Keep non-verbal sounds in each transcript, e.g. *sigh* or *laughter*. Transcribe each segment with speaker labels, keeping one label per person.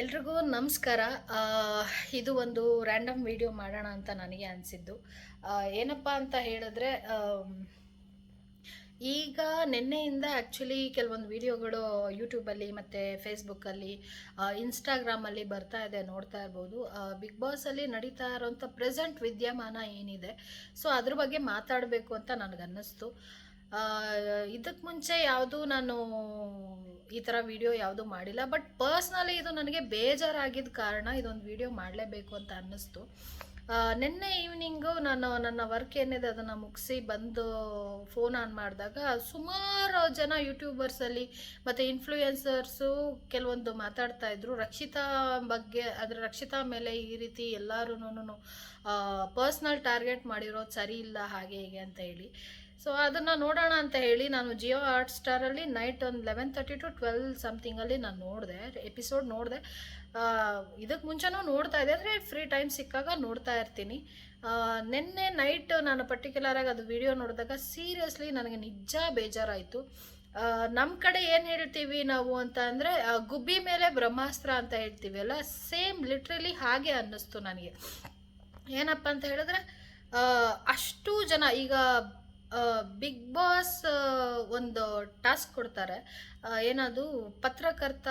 Speaker 1: ಎಲ್ರಿಗೂ ನಮಸ್ಕಾರ. ಇದು ಒಂದು ರ್ಯಾಂಡಮ್ ವಿಡಿಯೋ ಮಾಡೋಣ ಅಂತ ನನಗೆ ಅನಿಸಿದ್ದು. ಏನಪ್ಪ ಅಂತ ಹೇಳಿದ್ರೆ ಈಗ ನಿನ್ನೆಯಿಂದ ಆ್ಯಕ್ಚುಲಿ ಕೆಲವೊಂದು ವಿಡಿಯೋಗಳು ಯೂಟ್ಯೂಬಲ್ಲಿ ಮತ್ತು ಫೇಸ್ಬುಕ್ಕಲ್ಲಿ ಇನ್ಸ್ಟಾಗ್ರಾಮಲ್ಲಿ ಬರ್ತಾ ಇದೆ ನೋಡ್ತಾ ಇರ್ಬೋದು. ಬಿಗ್ ಬಾಸಲ್ಲಿ ನಡೀತಾ ಇರೋಂಥ ಪ್ರೆಸೆಂಟ್ ವಿದ್ಯಮಾನ ಏನಿದೆ, ಸೊ ಅದ್ರ ಬಗ್ಗೆ ಮಾತಾಡಬೇಕು ಅಂತ ನನಗನ್ನಿಸ್ತು. ಇದಕ್ಕೆ ಮುಂಚೆ ಯಾವುದು ನಾನು ಈ ಥರ ವಿಡಿಯೋ ಯಾವುದೂ ಮಾಡಿಲ್ಲ. ಬಟ್ ಪರ್ಸ್ನಲಿ ಇದು ನನಗೆ ಬೇಜಾರಾಗಿದ್ದ ಕಾರಣ ಇದೊಂದು ವಿಡಿಯೋ ಮಾಡಲೇಬೇಕು ಅಂತ ಅನ್ನಿಸ್ತು. ನಿನ್ನೆ ಈವ್ನಿಂಗು ನಾನು ನನ್ನ ವರ್ಕ್ ಏನಿದೆ ಅದನ್ನು ಮುಗಿಸಿ ಬಂದು ಫೋನ್ ಆನ್ ಮಾಡಿದಾಗ ಸುಮಾರು ಜನ ಯೂಟ್ಯೂಬರ್ಸಲ್ಲಿ ಮತ್ತು ಇನ್ಫ್ಲೂಯೆನ್ಸರ್ಸು ಕೆಲವೊಂದು ಮಾತಾಡ್ತಾ ಇದ್ರು. ರಕ್ಷಿತಾ ಬಗ್ಗೆ ಅದರ ರಕ್ಷಿತಾ ಮೇಲೆ ಈ ರೀತಿ ಎಲ್ಲರೂ ಪರ್ಸ್ನಲ್ ಟಾರ್ಗೆಟ್ ಮಾಡಿರೋದು ಸರಿ ಇಲ್ಲ, ಹಾಗೆ ಹೀಗೆ ಅಂತ ಹೇಳಿ. ಸೊ ಅದನ್ನು ನೋಡೋಣ ಅಂತ ಹೇಳಿ ನಾನು ಜಿಯೋ ಹಾಟ್ ಸ್ಟಾರಲ್ಲಿ ನೈಟ್ ಒಂದು ಲೆವೆನ್ ತರ್ಟಿ ಟು ಟ್ವೆಲ್ ಸಮಥಿಂಗಲ್ಲಿ ನಾನು ನೋಡಿದೆ ಎಪಿಸೋಡ್ ನೋಡಿದೆ. ಇದಕ್ಕೆ ಮುಂಚೆನೂ ನೋಡ್ತಾ ಇದ್ದೆ, ಅಂದರೆ ಫ್ರೀ ಟೈಮ್ ಸಿಕ್ಕಾಗ ನೋಡ್ತಾ ಇರ್ತೀನಿ. ನಿನ್ನೆ ನೈಟ್ ನಾನು ಪರ್ಟಿಕ್ಯುಲರಾಗಿ ಅದು ವಿಡಿಯೋ ನೋಡಿದಾಗ ಸೀರಿಯಸ್ಲಿ ನನಗೆ ನಿಜ ಬೇಜಾರಾಯಿತು. ನಮ್ಮ ಕಡೆ ಏನು ಹೇಳ್ತೀವಿ ನಾವು ಅಂತ ಅಂದರೆ ಗುಬ್ಬಿ ಮೇಲೆ ಬ್ರಹ್ಮಾಸ್ತ್ರ ಅಂತ ಹೇಳ್ತೀವಿ ಅಲ್ಲ ಸೇಮ್ ಲಿಟ್ರಲಿ ಹಾಗೆ ಅನ್ನಿಸ್ತು ನನಗೆ. ಏನಪ್ಪ ಅಂತ ಹೇಳಿದ್ರೆ ಅಷ್ಟು ಜನ ಈಗ ಬಿಗ್ ಬಾಸ್ ಒಂದು ಟಾಸ್ಕ್ ಕೊಡ್ತಾರೆ. ಏನದು? ಪತ್ರಕರ್ತ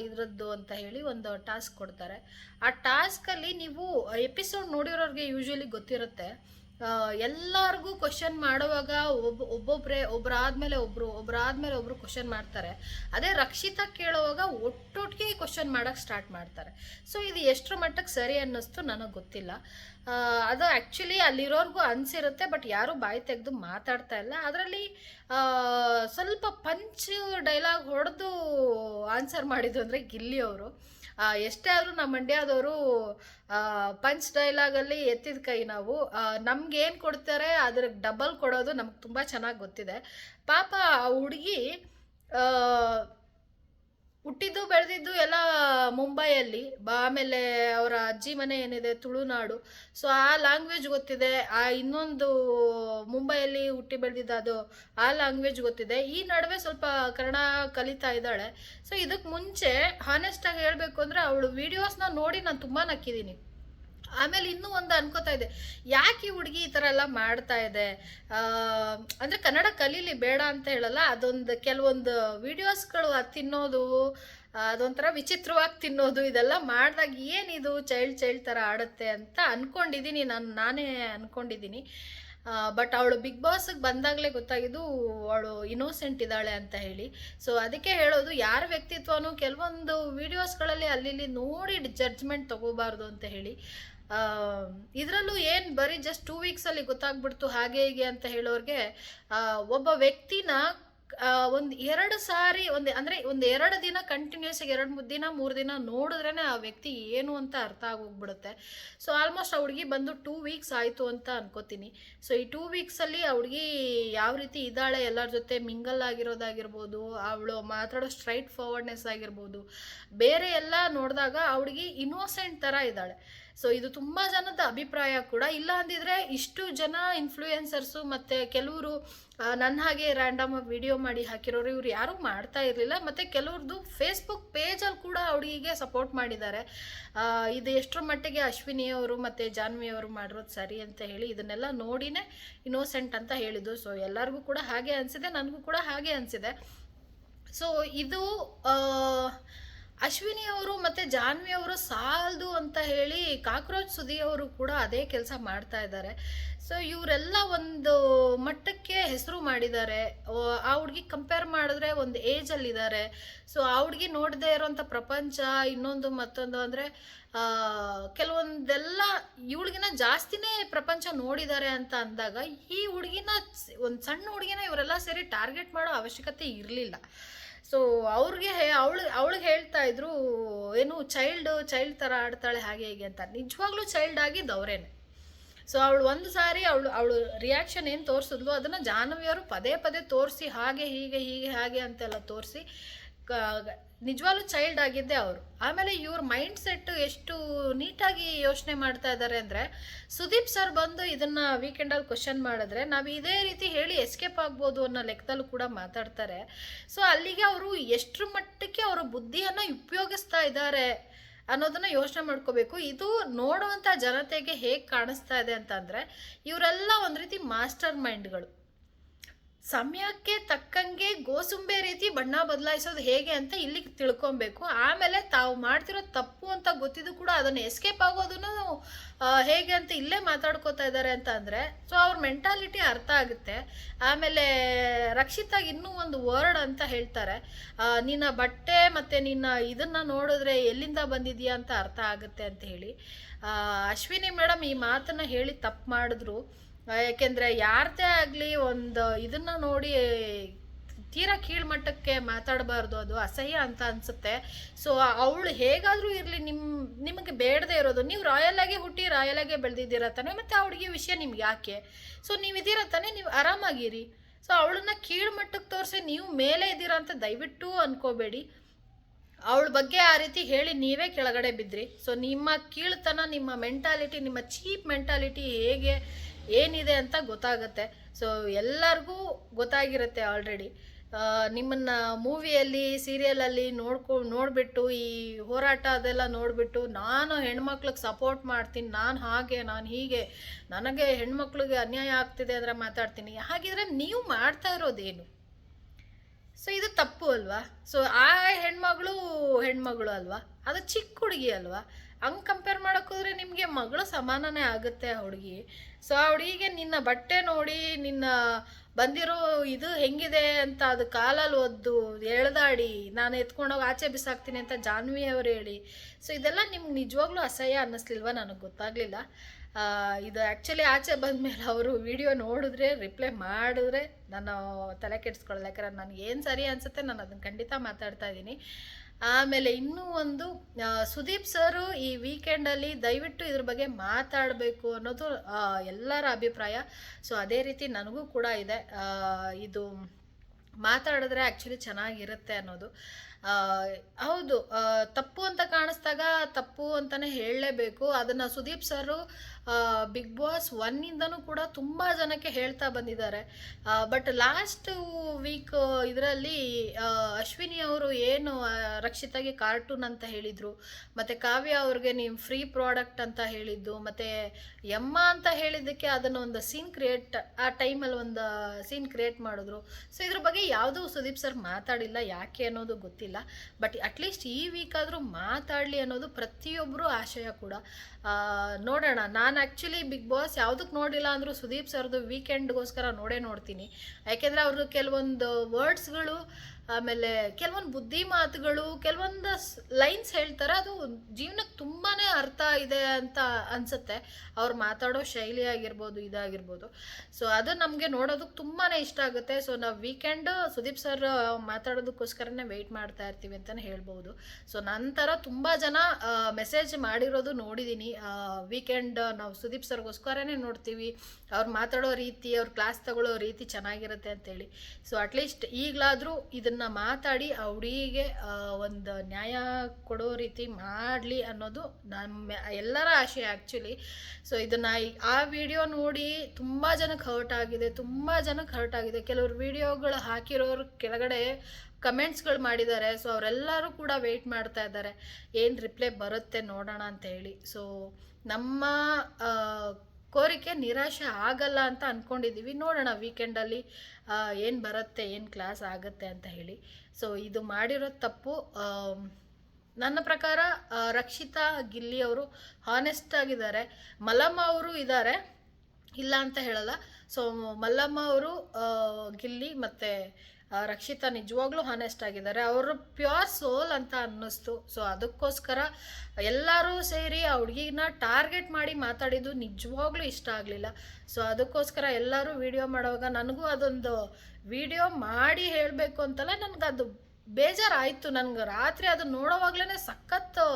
Speaker 1: ಇದ್ರದ್ದು ಅಂತ ಹೇಳಿ ಒಂದು ಟಾಸ್ಕ್ ಕೊಡ್ತಾರೆ. ಆ ಟಾಸ್ಕಲ್ಲಿ ನೀವು ಎಪಿಸೋಡ್ ನೋಡಿರೋರಿಗೆ ಯೂಶ್ವಲಿ ಗೊತ್ತಿರುತ್ತೆ. ಎಲ್ಲರಿಗೂ ಕ್ವಶನ್ ಮಾಡುವಾಗ ಒಬ್ಬ ಒಬ್ಬೊಬ್ಬರೇ ಒಬ್ಬರಾದ್ಮೇಲೆ ಒಬ್ಬರು ಒಬ್ಬರಾದ್ಮೇಲೆ ಒಬ್ಬರು ಕ್ವಶನ್ ಮಾಡ್ತಾರೆ. ಅದೇ ರಕ್ಷಿತಾ ಕೇಳುವಾಗ ಒಟ್ಟೊಟ್ಟಿಗೆ ಕ್ವಶನ್ ಮಾಡೋಕ್ಕೆ ಸ್ಟಾರ್ಟ್ ಮಾಡ್ತಾರೆ. ಸೊ ಇದು ಎಷ್ಟರ ಮಟ್ಟಕ್ಕೆ ಸರಿ ಅನ್ನಿಸ್ತು ನನಗೆ ಗೊತ್ತಿಲ್ಲ. ಅದು ಆ್ಯಕ್ಚುಲಿ ಅಲ್ಲಿರೋರ್ಗೂ ಅನಿಸಿರುತ್ತೆ ಬಟ್ ಯಾರೂ ಬಾಯಿ ತೆಗೆದು ಮಾತಾಡ್ತಾ ಇಲ್ಲ. ಅದರಲ್ಲಿ ಸ್ವಲ್ಪ ಪಂಚ್ ಡೈಲಾಗ್ ಹೊಡೆದು ಆನ್ಸರ್ ಮಾಡಿದ್ದು ಅಂದರೆ ಗಿಲ್ಲಿ ಅವರು. ಎಷ್ಟೇ ಆದರೂ ನಮ್ಮ ಮಂಡ್ಯದವರು ಪಂಚ್ ಡೈಲಾಗಲ್ಲಿ ಎತ್ತಿದ ಕೈ ನಾವು. ನಮ್ಗೆ ಏನು ಕೊಡ್ತಾರೆ ಅದ್ರ ಡಬಲ್ ಕೊಡೋದು ನಮ್ಗೆ ತುಂಬ ಚೆನ್ನಾಗಿ ಗೊತ್ತಿದೆ. ಪಾಪ ಆ ಹುಡುಗಿ ಹುಟ್ಟಿದ್ದು, ಬೆಳೆದಿದ್ದು ಎಲ್ಲ ಮುಂಬೈಯಲ್ಲಿ. ಬಾ ಆಮೇಲೆ ಅವರ ಅಜ್ಜಿ ಮನೆ ಏನಿದೆ, ತುಳುನಾಡು. ಸೊ ಆ ಲ್ಯಾಂಗ್ವೇಜ್ ಗೊತ್ತಿದೆ. ಆ ಇನ್ನೊಂದು ಮುಂಬೈಯಲ್ಲಿ ಹುಟ್ಟಿ ಬೆಳೆದಿದ್ದ ಅದು, ಆ ಲ್ಯಾಂಗ್ವೇಜ್ ಗೊತ್ತಿದೆ. ಈ ನಡುವೆ ಸ್ವಲ್ಪ ಕನ್ನಡ ಕಲಿತಾ ಇದ್ದಾಳೆ. ಸೊ ಇದಕ್ಕೆ ಮುಂಚೆ ಹಾನೆಸ್ಟಾಗಿ ಹೇಳಬೇಕು ಅಂದರೆ, ಅವಳು ವೀಡಿಯೋಸ್ನ ನೋಡಿ ನಾನು ತುಂಬ ನಕ್ಕಿದ್ದೀನಿ. ಆಮೇಲೆ ಇನ್ನೂ ಒಂದು ಅನ್ಕೋತಾ ಇದೆ ಯಾಕೆ ಈ ಹುಡುಗಿ ಈ ಥರ ಎಲ್ಲ ಮಾಡ್ತಾ ಇದೆ? ಅಂದರೆ ಕನ್ನಡ ಕಲೀಲಿ ಬೇಡ ಅಂತ ಹೇಳಲ್ಲ, ಅದೊಂದು ಕೆಲವೊಂದು ವಿಡಿಯೋಸ್ಗಳು ಅದು ತಿನ್ನೋದು, ಅದೊಂಥರ ವಿಚಿತ್ರವಾಗಿ ತಿನ್ನೋದು, ಇದೆಲ್ಲ ಮಾಡಿದಾಗ ಏನಿದು ಚೈಲ್ಡ್ ಚೈಲ್ಡ್ ಥರ ಆಡುತ್ತೆ ಅಂತ ಅನ್ಕೊಂಡಿದ್ದೀನಿ ನಾನು, ನಾನೇ ಅಂದ್ಕೊಂಡಿದ್ದೀನಿ ಬಟ್ ಅವಳು ಬಿಗ್ ಬಾಸ್ಗೆ ಬಂದಾಗಲೇ ಗೊತ್ತಾಗಿದ್ದು ಅವಳು ಇನೋಸೆಂಟ್ ಇದ್ದಾಳೆ ಅಂತ ಹೇಳಿ. ಸೊ ಅದಕ್ಕೆ ಹೇಳೋದು, ಯಾರ ವ್ಯಕ್ತಿತ್ವನೂ ಕೆಲವೊಂದು ವಿಡಿಯೋಸ್ಗಳಲ್ಲಿ ಅಲ್ಲಿ ನೋಡಿ ಜಡ್ಜ್ಮೆಂಟ್ ತಗೋಬಾರ್ದು ಅಂತ ಹೇಳಿ. ಇದರಲ್ಲೂ ಏನು ಬರೀ ಜಸ್ಟ್ ಟೂ ವೀಕ್ಸಲ್ಲಿ ಗೊತ್ತಾಗ್ಬಿಡ್ತು ಹಾಗೆ ಹೀಗೆ ಅಂತ ಹೇಳೋರಿಗೆ ಒಬ್ಬ ವ್ಯಕ್ತಿನ ಒಂದು ಎರಡು ಸಾರಿ, ಒಂದು, ಅಂದರೆ ಒಂದು ಎರಡು ದಿನ ಕಂಟಿನ್ಯೂಸ್ ಆಗಿ ಎರಡು ಮೂರು ದಿನ ಮೂರು ದಿನ ನೋಡಿದ್ರೇ ಆ ವ್ಯಕ್ತಿ ಏನು ಅಂತ ಅರ್ಥ ಆಗೋಗ್ಬಿಡುತ್ತೆ. ಸೊ ಆಲ್ಮೋಸ್ಟ್ ಆ ಹುಡುಗಿ ಬಂದು ಟೂ ವೀಕ್ಸ್ ಆಯಿತು ಅಂತ ಅನ್ಕೋತೀನಿ. ಸೊ ಈ ಟೂ ವೀಕ್ಸಲ್ಲಿ ಆ ಹುಡುಗಿ ಯಾವ ರೀತಿ ಇದ್ದಾಳೆ, ಎಲ್ಲರ ಜೊತೆ ಮಿಂಗಲ್ ಆಗಿರೋದಾಗಿರ್ಬೋದು, ಅವಳು ಮಾತಾಡೋ ಸ್ಟ್ರೈಟ್ ಫಾರ್ವರ್ಡ್ನೆಸ್ ಆಗಿರ್ಬೋದು, ಬೇರೆ ಎಲ್ಲ ನೋಡಿದಾಗ ಆ ಹುಡುಗಿ ಇನ್ನೋಸೆಂಟ್ ಥರ ಇದ್ದಾಳೆ. ಸೊ ಇದು ತುಂಬ ಜನದ ಅಭಿಪ್ರಾಯ ಕೂಡ. ಇಲ್ಲ ಅಂದಿದ್ರೆ ಇಷ್ಟು ಜನ ಇನ್ಫ್ಲೂಯೆನ್ಸರ್ಸು ಮತ್ತು ಕೆಲವರು ನನ್ನ ಹಾಗೆ ರ್ಯಾಂಡಮ್ ವಿಡಿಯೋ ಮಾಡಿ ಹಾಕಿರೋರು ಇವ್ರು ಯಾರೂ ಮಾಡ್ತಾ ಇರಲಿಲ್ಲ. ಮತ್ತು ಕೆಲವ್ರದ್ದು ಫೇಸ್ಬುಕ್ ಪೇಜಲ್ಲಿ ಕೂಡ ಅವಳಿಗೆ ಸಪೋರ್ಟ್ ಮಾಡಿದ್ದಾರೆ. ಇದು ಎಷ್ಟರ ಮಟ್ಟಿಗೆ ಅಶ್ವಿನಿ ಅವರು ಮತ್ತು ಜಾನ್ವಿ ಅವರು ಮಾಡಿರೋದು ಸರಿ ಅಂತ ಹೇಳಿ ಇದನ್ನೆಲ್ಲ ನೋಡಿನೇ ಇನ್ನೋಸೆಂಟ್ ಅಂತ ಹೇಳಿದ್ದು. ಸೊ ಎಲ್ಲರಿಗೂ ಕೂಡ ಹಾಗೆ ಅನಿಸಿದೆ, ನನಗೂ ಕೂಡ ಹಾಗೆ ಅನಿಸಿದೆ. ಸೊ ಇದು ಅಶ್ವಿನಿ ಅವರು ಮತ್ತು ಜಾನ್ವಿ ಅವರು ಸಾಲದು ಅಂತ ಹೇಳಿ ಕಾಕ್ರೋಚ್ ಸುದಿ ಅವರು ಕೂಡ ಅದೇ ಕೆಲಸ ಮಾಡ್ತಾ ಇದ್ದಾರೆ. ಸೊ ಇವರೆಲ್ಲ ಒಂದು ಮಟ್ಟಕ್ಕೆ ಹೆಸರು ಮಾಡಿದ್ದಾರೆ. ಆ ಹುಡುಗಿ ಕಂಪೇರ್ ಮಾಡಿದ್ರೆ ಒಂದು ಏಜಲ್ಲಿದ್ದಾರೆ ಸೊ ಆ ಹುಡುಗಿ ನೋಡದೇ ಇರೋಂಥ ಪ್ರಪಂಚ, ಇನ್ನೊಂದು ಮತ್ತೊಂದು ಅಂದರೆ ಕೆಲವೊಂದೆಲ್ಲ ಇವಳಿಗಿನ ಜಾಸ್ತಿನೇ ಪ್ರಪಂಚ ನೋಡಿದ್ದಾರೆ ಅಂತ ಅಂದಾಗ ಈ ಹುಡುಗಿನ ಒಂದು ಸಣ್ಣ ಹುಡುಗಿನ ಇವರೆಲ್ಲ ಸೇರಿ ಟಾರ್ಗೆಟ್ ಮಾಡೋ ಅವಶ್ಯಕತೆ ಇರಲಿಲ್ಲ. ಸೊ ಅವ್ರಿಗೆ ಅವಳು, ಅವಳಿಗೆ ಹೇಳ್ತಾ ಇದ್ರು, ಏನು ಚೈಲ್ಡ್ ಚೈಲ್ಡ್ ಥರ ಆಡ್ತಾಳೆ ಹಾಗೆ ಹೀಗೆ ಅಂತ. ನಿಜವಾಗ್ಲೂ ಚೈಲ್ಡ್ ಆಗಿದ್ದು ಅವರೇನೆ. ಸೊ ಅವಳು ಒಂದು ಸಾರಿ ಅವಳು ಅವಳು ರಿಯಾಕ್ಷನ್ ಏನು ತೋರಿಸಿದ್ಲು, ಅದನ್ನು ಜಾಹ್ನವಿಯವರು ಪದೇ ಪದೇ ತೋರಿಸಿ, ಹಾಗೆ ಹೀಗೆ ಹೀಗೆ, ಹಾಗೆ ಅಂತೆಲ್ಲ ತೋರಿಸಿ ನಿಜವಾಗ್ಲೂ ಚೈಲ್ಡ್ ಆಗಿದ್ದೆ ಅವರು. ಆಮೇಲೆ ಇವ್ರ ಮೈಂಡ್ ಸೆಟ್ ಎಷ್ಟು ನೀಟಾಗಿ ಯೋಚನೆ ಮಾಡ್ತಾ ಇದ್ದಾರೆ ಅಂದರೆ, ಸುದೀಪ್ ಸರ್ ಬಂದು ಇದನ್ನು ವೀಕೆಂಡಲ್ಲಿ ಕ್ವಶನ್ ಮಾಡಿದ್ರೆ ನಾವು ಇದೇ ರೀತಿ ಹೇಳಿ ಎಸ್ಕೇಪ್ ಆಗ್ಬೋದು ಅನ್ನೋ ಲೆಕ್ಕದಲ್ಲೂ ಕೂಡ ಮಾತಾಡ್ತಾರೆ. ಸೊ ಅಲ್ಲಿಗೆ ಅವರು ಎಷ್ಟರ ಮಟ್ಟಕ್ಕೆ ಅವರ ಬುದ್ಧಿಯನ್ನು ಉಪಯೋಗಿಸ್ತಾ ಇದ್ದಾರೆ ಅನ್ನೋದನ್ನ ಯೋಚನೆ ಮಾಡ್ಕೋಬೇಕು. ಇದು ನೋಡುವಂಥ ಜನತೆಗೆ ಹೇಗೆ ಕಾಣಿಸ್ತಾ ಇದೆ ಅಂತಂದರೆ, ಇವರೆಲ್ಲ ಒಂದು ರೀತಿ ಮಾಸ್ಟರ್ ಮೈಂಡ್ಗಳು ಸಮಯಕ್ಕೆ ತಕ್ಕಂಗೆ ಗೋಸುಂಬೆ ರೀತಿ ಬಣ್ಣ ಬದಲಾಯಿಸೋದು ಹೇಗೆ ಅಂತ ಇಲ್ಲಿ ತಿಳ್ಕೊಬೇಕು. ಆಮೇಲೆ ತಾವು ಮಾಡ್ತಿರೋ ತಪ್ಪು ಅಂತ ಗೊತ್ತಿದ್ದು ಕೂಡ ಅದನ್ನು ಎಸ್ಕೇಪ್ ಆಗೋದನ್ನು ಹೇಗೆ ಅಂತ ಇಲ್ಲೇ ಮಾತಾಡ್ಕೋತಾ ಇದ್ದಾರೆ ಅಂತ ಅಂದರೆ ಸೊ ಅವ್ರ ಮೆಂಟಾಲಿಟಿ ಅರ್ಥ ಆಗುತ್ತೆ. ಆಮೇಲೆ ರಕ್ಷಿತಾಗಿ ಇನ್ನೂ ಒಂದು ವರ್ಡ್ ಅಂತ ಹೇಳ್ತಾರೆ. ನಿನ್ನ ಬಟ್ಟೆ ಮತ್ತು ನಿನ್ನ ಇದನ್ನು ನೋಡಿದ್ರೆ ಎಲ್ಲಿಂದ ಬಂದಿದೆಯಾ ಅಂತ ಅರ್ಥ ಆಗುತ್ತೆ ಅಂತ ಹೇಳಿ. ಅಶ್ವಿನಿ ಮೇಡಮ್ ಈ ಮಾತನ್ನು ಹೇಳಿ ತಪ್ಪು ಮಾಡಿದ್ರು. ಯಾಕೆಂದ್ರೆ ಯಾರದೇ ಆಗಲಿ ಒಂದು ಇದನ್ನ ನೋಡಿ ತೀರಾ ಕೀಳ್ಮಟ್ಟಕ್ಕೆ ಮಾತಾಡಬಾರ್ದು, ಅದು ಅಸಹ್ಯ ಅಂತ ಅನ್ಸುತ್ತೆ. ಸೊ ಅವಳು ಹೇಗಾದರೂ ಇರಲಿ ನಿಮ್ಮ ನಿಮಗೆ ಬೇಡದೇ ಇರೋದು. ನೀವು ರಾಯಲ್ ಆಗಿ ಹುಟ್ಟಿ ರಾಯಲ್ ಆಗಿ ಬೆಳೆದಿದ್ದೀರ ತಾನೆ, ಮತ್ತು ಅವಳಿಗೆ ವಿಷಯ ನಿಮ್ಗೆ ಯಾಕೆ? ಸೊ ನೀವು ಇದ್ದೀರ ತಾನೆ, ನೀವು ಆರಾಮಾಗಿರಿ. ಸೊ ಅವಳನ್ನ ಕೀಳ್ಮಟ್ಟಕ್ಕೆ ತೋರಿಸಿ ನೀವು ಮೇಲೆ ಇದ್ದೀರಾ ಅಂತ ದಯವಿಟ್ಟು ಅನ್ಕೋಬೇಡಿ. ಅವಳ ಬಗ್ಗೆ ಆ ರೀತಿ ಹೇಳಿ ನೀವೇ ಕೆಳಗಡೆ ಬಿದ್ರಿ. ಸೊ ನಿಮ್ಮ ಕೀಳ್ತನ, ನಿಮ್ಮ ಮೆಂಟಾಲಿಟಿ, ನಿಮ್ಮ ಚೀಪ್ ಮೆಂಟಾಲಿಟಿ ಹೇಗೆ ಏನಿದೆ ಅಂತ ಗೊತ್ತಾಗುತ್ತೆ. ಸೊ ಎಲ್ಲರಿಗೂ ಗೊತ್ತಾಗಿರುತ್ತೆ ಆಲ್ರೆಡಿ ನಿಮ್ಮನ್ನು ಮೂವಿಯಲ್ಲಿ ಸೀರಿಯಲಲ್ಲಿ ನೋಡ್ಕೊ, ನೋಡಿಬಿಟ್ಟು, ಈ ಹೋರಾಟ ಅದೆಲ್ಲ ನೋಡಿಬಿಟ್ಟು, ನಾನು ಹೆಣ್ಮಕ್ಳಿಗೆ ಸಪೋರ್ಟ್ ಮಾಡ್ತೀನಿ, ನಾನು ಹಾಗೆ, ನಾನು ಹೀಗೆ, ನನಗೆ ಹೆಣ್ಮಕ್ಳಿಗೆ ಅನ್ಯಾಯ ಆಗ್ತಿದೆ ಅಂದರೆ ಮಾತಾಡ್ತೀನಿ. ಹಾಗಿದ್ರೆ ನೀವು ಮಾಡ್ತಾ ಇರೋದೇನು? ಸೊ ಇದು ತಪ್ಪು ಅಲ್ವಾ? ಸೊ ಆ ಹೆಣ್ಮಗಳು ಹೆಣ್ಮಗಳು ಅಲ್ವಾ? ಅದು ಚಿಕ್ಕ ಹುಡುಗಿ ಅಲ್ವಾ? ಹಂಗೆ ಕಂಪೇರ್ ಮಾಡೋಕ್ಕೋದ್ರೆ ನಿಮಗೆ ಮಗಳು ಸಮಾನನೇ ಆಗುತ್ತೆ ಆ ಹುಡುಗಿ. ಸೊ ಆ ಹುಡುಗಿಗೆ ನಿನ್ನ ಬಟ್ಟೆ ನೋಡಿ, ನಿನ್ನ ಬಂದಿರೋ ಇದು ಹೆಂಗಿದೆ ಅಂತ ಅದು ಕಾಲಲ್ಲಿ ಒದ್ದು ಎಳ್ದಾಡಿ ನಾನು ಎತ್ಕೊಂಡೋಗಿ ಆಚೆ ಬಿಸಾಕ್ತೀನಿ ಅಂತ ಜಾನ್ವಿ ಅವರು ಹೇಳಿ. ಸೊ ಇದೆಲ್ಲ ನಿಮ್ಗೆ ನಿಜವಾಗ್ಲೂ ಅಸಹ್ಯ ಅನ್ನಿಸ್ಲಿಲ್ವಾ ನನಗೆ ಗೊತ್ತಾಗಲಿಲ್ಲ. ಇದು ಆ್ಯಕ್ಚುಲಿ ಆಚೆ ಬಂದಮೇಲೆ ಅವರು ವಿಡಿಯೋ ನೋಡಿದ್ರೆ ರಿಪ್ಲೈ ಮಾಡಿದ್ರೆ ನಾನು ತಲೆ ಕೆಡಿಸ್ಕೊಳ್ಳಲ್ಲ ಯಾಕಂದ್ರೆ ನನಗೇನು ಸರಿ ಅನಿಸುತ್ತೆ, ನಾನು ಅದನ್ನು ಖಂಡಿತ ಮಾತಾಡ್ತಾ ಇದ್ದೀನಿ. ಆಮೇಲೆ ಇನ್ನೂ ಒಂದು ಸುದೀಪ್ ಸರು ಈ ವೀಕೆಂಡಲ್ಲಿ ದಯವಿಟ್ಟು ಇದ್ರ ಬಗ್ಗೆ ಮಾತಾಡಬೇಕು ಅನ್ನೋದು ಎಲ್ಲರ ಅಭಿಪ್ರಾಯ. ಸೊ ಅದೇ ರೀತಿ ನನಗೂ ಕೂಡ ಇದೆ. ಇದು ಮಾತಾಡಿದ್ರೆ ಆ್ಯಕ್ಚುಲಿ ಚೆನ್ನಾಗಿರುತ್ತೆ ಅನ್ನೋದು. ಹೌದು. ತಪ್ಪು ಅಂತ ಕಾಣಿಸ್ದಾಗ ತಪ್ಪು ಅಂತಲೇ ಹೇಳಲೇಬೇಕು. ಅದನ್ನು ಸುದೀಪ್ ಸರು ಬಿಗ್ ಬಾಸ್ ಒನ್ನಿಂದನೂ ಕೂಡ ತುಂಬ ಜನಕ್ಕೆ ಹೇಳ್ತಾ ಬಂದಿದ್ದಾರೆ. ಬಟ್ ಲಾಸ್ಟ್ ವೀಕ್ ಇದರಲ್ಲಿ ಅಶ್ವಿನಿ ಅವರು ಏನು ರಕ್ಷಿತಾಗಿ ಕಾರ್ಟೂನ್ ಅಂತ ಹೇಳಿದರು. ಮತ್ತು ಕಾವ್ಯ ಅವ್ರಿಗೆ ನೀವು ಫ್ರೀ ಪ್ರಾಡಕ್ಟ್ ಅಂತ ಹೇಳಿದ್ದು. ಮತ್ತು ಎಮ್ಮ ಅಂತ ಹೇಳಿದ್ದಕ್ಕೆ ಅದನ್ನು ಒಂದು ಸೀನ್ ಕ್ರಿಯೇಟ್ ಆ ಟೈಮಲ್ಲಿ ಒಂದು ಸೀನ್ ಕ್ರಿಯೇಟ್ ಮಾಡಿದ್ರು. ಸೊ ಇದ್ರ ಬಗ್ಗೆ ಯಾವುದೂ ಸುದೀಪ್ ಸರ್ ಮಾತಾಡಿಲ್ಲ. ಯಾಕೆ ಅನ್ನೋದು ಗೊತ್ತಿಲ್ಲ. ಬಟ್ ಅಟ್ಲೀಸ್ಟ್ ಈ ವೀಕ್ ಆದರೂ ಮಾತಾಡಲಿ ಅನ್ನೋದು ಪ್ರತಿಯೊಬ್ಬರು ಆಶಯ ಕೂಡ. ನೋಡೋಣ. ನಾನು ಆ್ಯಕ್ಚುಲಿ ಬಿಗ್ ಬಾಸ್ ಯಾವುದಕ್ಕೆ ನೋಡಿಲ್ಲ ಅಂದರೂ ಸುದೀಪ್ ಸರ್ದು ವೀಕೆಂಡ್ಗೋಸ್ಕರ ನೋಡೇ ನೋಡ್ತೀನಿ. ಯಾಕೆಂದರೆ ಅವ್ರದ್ದು ಕೆಲವೊಂದು ವರ್ಡ್ಸ್ಗಳು ಆಮೇಲೆ ಕೆಲವೊಂದು ಬುದ್ಧಿ ಮಾತುಗಳು ಕೆಲವೊಂದು ಲೈನ್ಸ್ ಹೇಳ್ತಾರೆ, ಅದು ಜೀವನಕ್ಕೆ ತುಂಬಾ ಅರ್ಥ ಇದೆ ಅಂತ ಅನಿಸುತ್ತೆ. ಅವ್ರು ಮಾತಾಡೋ ಶೈಲಿ ಆಗಿರ್ಬೋದು, ಇದಾಗಿರ್ಬೋದು. ಸೊ ಅದು ನಮಗೆ ನೋಡೋದಕ್ಕೆ ತುಂಬಾ ಇಷ್ಟ ಆಗುತ್ತೆ. ಸೊ ನಾವು ವೀಕೆಂಡ್ ಸುದೀಪ್ ಸರ್ ಮಾತಾಡೋದಕ್ಕೋಸ್ಕರನೇ ವೆಯ್ಟ್ ಮಾಡ್ತಾ ಇರ್ತೀವಿ ಅಂತಲೇ ಹೇಳ್ಬೋದು. ಸೊ ನಂತರ ತುಂಬ ಜನ ಮೆಸೇಜ್ ಮಾಡಿರೋದು ನೋಡಿದ್ದೀನಿ ವೀಕೆಂಡ್ ನಾವು ಸುದೀಪ್ ಸರ್ಗೋಸ್ಕರನೇ ನೋಡ್ತೀವಿ. ಅವ್ರು ಮಾತಾಡೋ ರೀತಿ, ಅವ್ರ ಕ್ಲಾಸ್ ತಗೊಳ್ಳೋ ರೀತಿ ಚೆನ್ನಾಗಿರುತ್ತೆ ಅಂತೇಳಿ. ಸೊ ಅಟ್ಲೀಸ್ಟ್ ಈಗಲಾದರೂ ಇದನ್ನು ಮಾತಾಡಿ ಆ ಹುಡುಗಿಗೆ ಒಂದು ನ್ಯಾಯ ಕೊಡೋ ರೀತಿ ಮಾಡಲಿ ಅನ್ನೋದು ನಮ್ಮ ಎಲ್ಲರ ಆಶೆ ಆ್ಯಕ್ಚುಲಿ ಸೊ ಇದನ್ನು ಆ ವಿಡಿಯೋ ನೋಡಿ ತುಂಬ ಜನಕ್ಕೆ ಹರ್ಟ್ ಆಗಿದೆ, ತುಂಬ ಜನಕ್ಕೆ ಹರ್ಟ್ ಆಗಿದೆ. ಕೆಲವರು ವಿಡಿಯೋಗಳು ಹಾಕಿರೋರು ಕೆಳಗಡೆ ಕಮೆಂಟ್ಸ್ಗಳು ಮಾಡಿದ್ದಾರೆ. ಸೊ ಅವರೆಲ್ಲರೂ ಕೂಡ ವೆಯ್ಟ್ ಮಾಡ್ತಾ ಇದ್ದಾರೆ. ಏನು ರಿಪ್ಲೈ ಬರುತ್ತೆ ನೋಡೋಣ ಅಂತ ಹೇಳಿ. ಸೊ ನಮ್ಮ ಕೋರಿಕೆ ನಿರಾಶೆ ಆಗಲ್ಲ ಅಂತ ಅಂದ್ಕೊಂಡಿದ್ದೀವಿ ನೋಡೋಣ ವೀಕೆಂಡಲ್ಲಿ ಏನು ಬರುತ್ತೆ, ಏನು ಕ್ಲಾಸ್ ಆಗುತ್ತೆ ಅಂತ ಹೇಳಿ. ಸೊ ಇದು ಮಾಡಿರೋ ತಪ್ಪು. ನನ್ನ ಪ್ರಕಾರ ರಕ್ಷಿತಾ ಗಿಲ್ಲಿ ಅವರು ಹಾನೆಸ್ಟ್ ಆಗಿದ್ದಾರೆ. ಮಲ್ಲಮ್ಮ ಅವರು ಇದ್ದಾರೆ. ಇಲ್ಲ ಅಂತ ಹೇಳಲ್ಲ. ಸೊ ಮಲ್ಲಮ್ಮ ಅವರು ಗಿಲ್ಲಿ ಮತ್ತು ರಕ್ಷಿತಾ ನಿಜವಾಗ್ಲೂ ಹಾನೆಸ್ಟ್ ಆಗಿದ್ದಾರೆ. ಅವರು ಪ್ಯೂರ್ ಸೋಲ್ ಅಂತ ಅನ್ನಿಸ್ತು. ಸೊ ಅದಕ್ಕೋಸ್ಕರ ಎಲ್ಲರೂ ಸೇರಿ ಆ ಹುಡುಗಿನ ಟಾರ್ಗೆಟ್ ಮಾಡಿ ಮಾತಾಡಿದ್ದು ನಿಜವಾಗ್ಲೂ ಇಷ್ಟ ಆಗಲಿಲ್ಲ. ಸೊ ಅದಕ್ಕೋಸ್ಕರ ಎಲ್ಲರೂ ವಿಡಿಯೋ ಮಾಡುವಾಗ ನನಗೂ ಅದೊಂದು ವಿಡಿಯೋ ಮಾಡಿ ಹೇಳಬೇಕು ಅಂತಲ್ಲ ನನಗೆ ಅದು ಬೇಜಾರಾಯಿತು. ನನಗೆ ರಾತ್ರಿ ಅದು ನೋಡೋವಾಗ್ಲೇ ಸಖತ್ ಆ,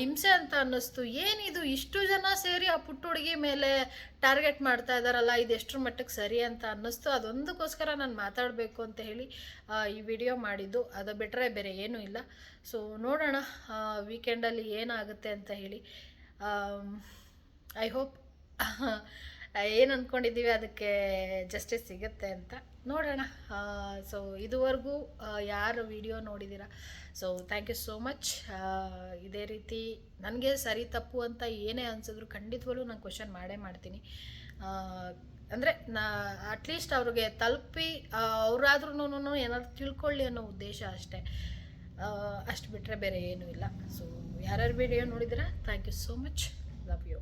Speaker 1: ಹಿಂಸೆ ಅಂತ ಅನ್ನಿಸ್ತು. ಏನಿದು? ಇಷ್ಟು ಜನ ಸೇರಿ ಆ ಪುಟ್ಟ ಹುಡುಗಿ ಮೇಲೆ ಟಾರ್ಗೆಟ್ ಮಾಡ್ತಾ ಇದ್ದಾರಲ್ಲ ಇದು ಎಷ್ಟರ ಮಟ್ಟಕ್ಕೆ ಸರಿ ಅಂತ ಅನ್ನಿಸ್ತು. ಅದೊಂದಕ್ಕೋಸ್ಕರ ನಾನು ಮಾತಾಡಬೇಕು ಅಂತ ಹೇಳಿ ಈ ವಿಡಿಯೋ ಮಾಡಿದ್ದು. ಅದು ಬಿಟ್ಟರೆ ಬೇರೆ ಏನೂ ಇಲ್ಲ. ಸೊ ನೋಡೋಣ ವೀಕೆಂಡಲ್ಲಿ ಏನಾಗುತ್ತೆ ಅಂತ ಹೇಳಿ. ಐ ಹೋಪ್ *laughs* ಏನು ಅಂದ್ಕೊಂಡಿದ್ದೀವಿ ಅದಕ್ಕೆ ಜಸ್ಟಿಸ್ ಸಿಗುತ್ತೆ ಅಂತ ನೋಡೋಣ. ಸೊ ಇದುವರೆಗೂ ಯಾರು ವಿಡಿಯೋ ನೋಡಿದ್ದೀರಾ? So thank you so much ಇದೇ ರೀತಿ ನನಗೆ ಸರಿ ತಪ್ಪು ಅಂತ ಏನೇ ಅನ್ಸಿದ್ರು ಖಂಡಿತವಾಗ್ಲೂ ನಾನು ಕ್ವಶನ್ ಮಾಡೇ ಮಾಡ್ತೀನಿ. ಅಂದರೆ ನಾ ಅಟ್ಲೀಸ್ಟ್ ಅವ್ರಿಗೆ ತಲುಪಿ ಅವರಾದ್ರೂ ಏನಾದ್ರು ತಿಳ್ಕೊಳ್ಳಿ ಅನ್ನೋ ಉದ್ದೇಶ ಅಷ್ಟೇ. ಅಷ್ಟು ಬಿಟ್ಟರೆ ಬೇರೆ ಏನೂ ಇಲ್ಲ. ಸೊ ಯಾರ್ಯಾರು ವಿಡಿಯೋ ನೋಡಿದ್ರೆ thank you so much love you